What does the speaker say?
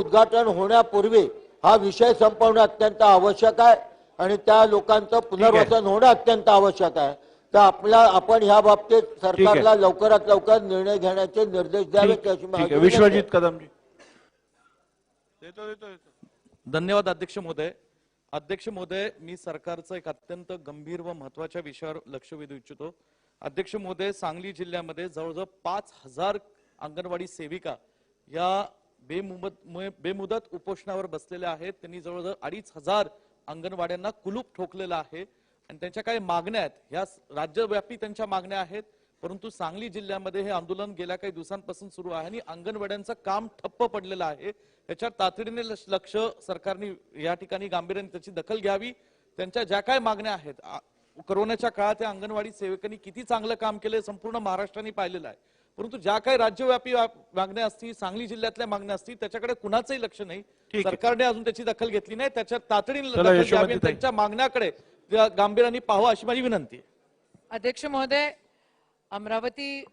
उद्घाटन होण्यापूर्वी हा विषय संपवणं अत्यंत आवश्यक आहे आणि त्या लोकांचं पुनर्वसन होणं अत्यंत आवश्यक आहे. तर आपल्या आपण ह्या बाबतीत सरकारला लवकरात लवकर निर्णय घेण्याचे निर्देश द्यावेत ठीक अशी ठीक माहिती आहे देतो. विश्वजित कदमजी धन्यवाद अध्यक्ष महोदय. अध्यक्ष महोदय मी सरकारचं एक अत्यंत गंभीर व महत्त्वाच्या विषयावर लक्ष वेधू इच्छितो. अध्यक्ष महोदय सांगली जिल्ह्यामध्ये जवळजवळ पाच हजार अंगणवाडी सेविका या बेमुदत बेमुदत उपोषणावर बसलेल्या आहेत. त्यांनी जवळजवळ अडीच हजार अंगणवाड्यांना कुलूप ठोकलेलं आहे. आणि त्यांच्या काही मागण्या आहेत. ह्या राज्यव्यापी त्यांच्या मागण्या आहेत. परंतु सांगली जिल्ह्यामध्ये हे आंदोलन गेल्या काही दिवसांपासून सुरू आहे आणि अंगणवाड्यांचं काम ठप्प पडलेलं आहे. याच्यावर तातडीने लक्ष- लक्ष सरकारने या ठिकाणी गांभीर्याने त्याची दखल घ्यावी. त्यांच्या ज्या काय मागण्या आहेत कोरोनाच्या काळात या अंगणवाडी सेवकांनी किती चांगलं काम केलं संपूर्ण महाराष्ट्राने पाहिलेलं आहे. परंतु ज्या काही राज्यव्यापी मागण्या असतील सांगली जिल्ह्यातल्या मागण्या असतील त्याच्याकडे कुणाचंही लक्ष नाही. सरकारने अजून त्याची दखल घेतली नाही त्याच्यात तातडीने. त्यांच्या मागण्याकडे गांभीर्याने पाहावं अशी माझी विनंती आहे अध्यक्ष महोदय अमरावती